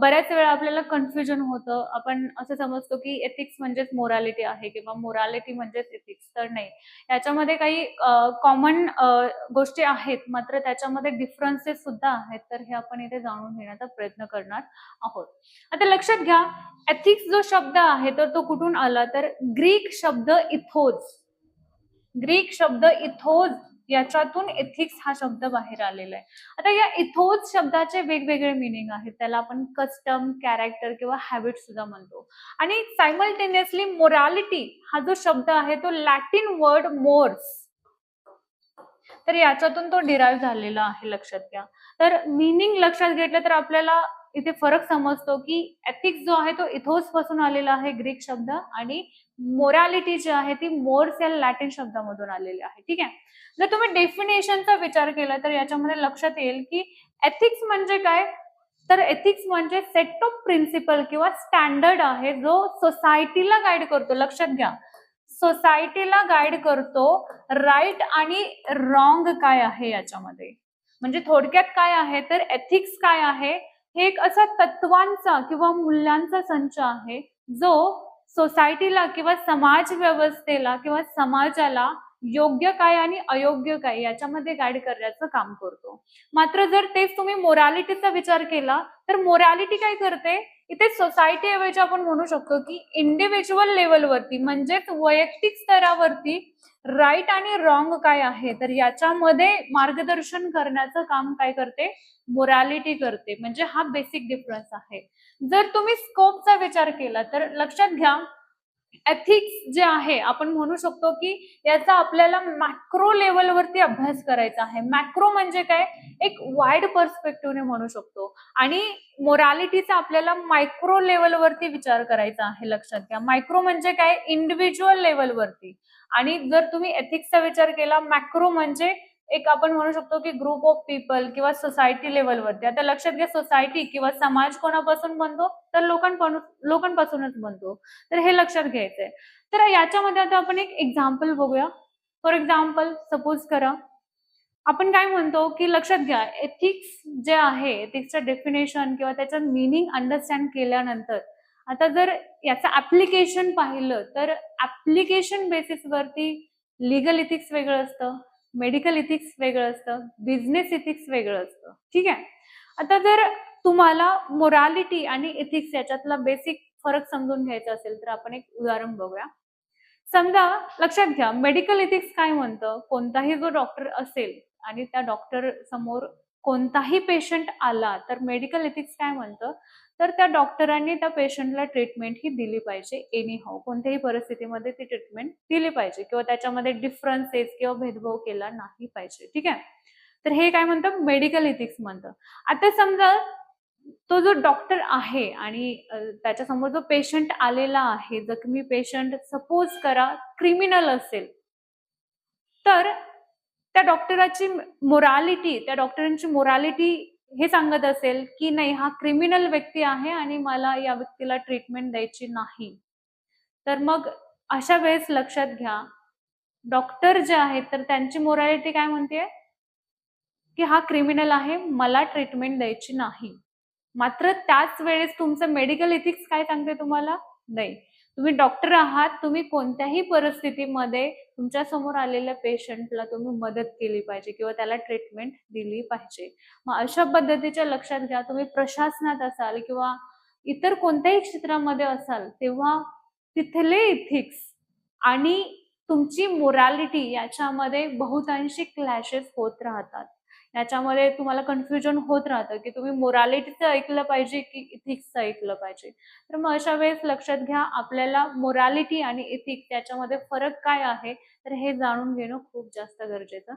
बऱ्याच वेळा आपल्याला कन्फ्युजन होतं. आपण असं समजतो की एथिक्स म्हणजेच मोरालिटी आहे किंवा मोरालिटी म्हणजेच एथिक्स तर नाही. याच्यामध्ये काही कॉमन गोष्टी आहेत मात्र त्याच्यामध्ये डिफरन्सेस सुद्धा आहेत. तर हे आपण इथे जाणून घेण्याचा प्रयत्न करणार आहोत. आता लक्षात घ्या एथिक्स जो शब्द आहे तर तो कुठून आला? तर ग्रीक शब्द इथोज ग्रीक शब्द इथोज याच्यातून एथिक्स हा शब्द बाहेर आलेला आहे. आता या इथोज शब्दाचे वेगवेगळे मिनिंग आहेत. त्याला आपण कस्टम कॅरेक्टर किंवा हॅबिट सुद्धा म्हणतो. आणि सायमल्टेनियसली मोरालिटी हा जो शब्द आहे तो लॅटिन वर्ड मोर्स तर याच्यातून तो डिराईव्ह झालेला आहे लक्षात घ्या. तर मिनिंग लक्षात घेतलं तर आपल्याला इथे फरक समजतो की एथिक्स जो आहे तो इथोस पासून आलेला आहे ग्रीक शब्द आणि मोरॅलिटी जी आहे ती मोर्स या लॅटिन शब्दामधून आलेली आहे. ठीक आहे? जर तुम्ही डेफिनेशनचा विचार केला तर याच्यामध्ये लक्षात येईल की एथिक्स म्हणजे काय? तर एथिक्स म्हणजे सेट ऑफ प्रिन्सिपल किंवा स्टँडर्ड आहे जो सोसायटीला गाईड करतो. लक्षात घ्या. सोसायटीला गाईड करतो राईट आणि रॉंग काय आहे याच्यामध्ये? म्हणजे थोडक्यात काय आहे? तर एथिक्स काय आहे? हे एक असा तत्वांचा किंवा मूल्यांचा संच आहे जो सोसायटीला किंवा समाज व्यवस्थेला किंवा समाजाला योग्य काय आणि अयोग्य काय याच्यामध्ये गाईड करण्याचं काम करतो. मात्र जर तेच तुम्ही मोरॅलिटीचा विचार केला तर मोरॅलिटी काय करते? इथे सोसायटी ऐवजी आपण म्हणू शकतो की इंडिव्हिज्युअल लेवलवरती म्हणजेच वैयक्तिक स्तरावरती राईट आणि रॉंग काय आहे? तर याच्यामध्ये मार्गदर्शन करण्याचं काम काय करते? मोरॅलिटी करते. म्हणजे हा बेसिक डिफरन्स आहे. जर तुम्ही स्कोपचा विचार केला तर लक्षात घ्या एथिक्स जे आहे आपण म्हणू शकतो की याचा आपल्याला मॅक्रो लेवलवरती अभ्यास करायचा आहे. मॅक्रो म्हणजे काय? एक वाईड पर्स्पेक्टिव्हने म्हणू शकतो. आणि मोरॅलिटीचा आपल्याला मायक्रो लेवलवरती विचार करायचा आहे लक्षात घ्या. मायक्रो म्हणजे काय? इंडिव्हिज्युअल लेवलवरती आणि जर तुम्ही एथिक्सचा विचार केला मॅक्रो म्हणजे एक आपण म्हणू शकतो की ग्रुप ऑफ पीपल किंवा सोसायटी लेवलवरती आता लक्षात घ्या सोसायटी किंवा समाज कोणापासून बनतो? तर लोकांपासून लोकांपासूनच बनतो. तर हे लक्षात घ्यायचंय. तर याच्यामध्ये आता आपण एक एक्झाम्पल बघूया. फॉर एक्झाम्पल सपोज करा. आपण काय म्हणतो की लक्षात घ्या एथिक्स जे आहे एथिक्सचं डेफिनेशन किंवा त्याचं मिनिंग अंडरस्टँड केल्यानंतर आता जर याचं ऍप्लिकेशन पाहिलं तर ऍप्लिकेशन बेसिसवरती लिगल इथिक्स वेगळं असतं. मेडिकल इथिक्स वेगळं असतं बिझनेस इथिक्स वेगळं असतं. ठीक आहे? आता जर तुम्हाला मोरालिटी आणि इथिक्स याच्यातला बेसिक फरक समजून घ्यायचा असेल तर आपण एक उदाहरण बघूया. समजा लक्षात घ्या मेडिकल इथिक्स काय म्हणतं? कोणताही जो डॉक्टर असेल आणि त्या डॉक्टर समोर कोणताही पेशंट आला तर मेडिकल इथिक्स काय म्हणतं? तर त्या डॉक्टरांनी त्या पेशंटला ट्रीटमेंट ही दिली पाहिजे. एनी हाऊ कोणत्याही परिस्थितीमध्ये ती ट्रीटमेंट दिली पाहिजे किंवा त्याच्यामध्ये डिफरन्सेस किंवा भेदभाव केला नाही पाहिजे. ठीक आहे? तर हे काय म्हणतं? मेडिकल इथिक्स म्हणतं. आता समजा तो जो डॉक्टर आहे आणि त्याच्यासमोर जो पेशंट आलेला आहे जखमी पेशंट सपोज करा क्रिमिनल असेल. तर त्या डॉक्टराची मोरालिटी त्या डॉक्टरांची मोरालिटी हे सांगत असेल की नाही हा क्रिमिनल व्यक्ती आहे आणि मला या व्यक्तीला ट्रीटमेंट द्यायची नाही. तर मग अशा वेळेस लक्षात घ्या डॉक्टर जे आहेत तर त्यांची मोरॅलिटी काय म्हणते? की हा क्रिमिनल आहे मला ट्रीटमेंट द्यायची नाही. मात्र त्याच वेळेस तुमचं मेडिकल इथिक्स काय सांगते तुम्हाला? नाही. तुम्ही डॉक्टर आहात तुम्ही कोणत्याही परिस्थितीमध्ये तुमच्यासमोर आलेल्या पेशंटला तुम्ही मदत केली पाहिजे किंवा त्याला ट्रीटमेंट दिली पाहिजे. मग अशा पद्धतीच्या लक्षात घ्या तुम्ही प्रशासनात असाल किंवा इतर कोणत्याही क्षेत्रामध्ये असाल तेव्हा तिथले इथिक्स आणि तुमची मोरॅलिटी याच्यामध्ये बहुतांशी क्लॅशेस होत राहतात. याच्यामध्ये तुम्हाला कन्फ्युजन होत राहतं की तुम्ही मोरॅलिटीचं ऐकलं पाहिजे की इथिक्सचं ऐकलं पाहिजे. तर मग अशा वेळेस लक्षात घ्या आपल्याला मोरॅलिटी आणि इथिक्स याच्यामध्ये फरक काय आहे? तर हे जाणून घेणं खूप जास्त गरजेचं.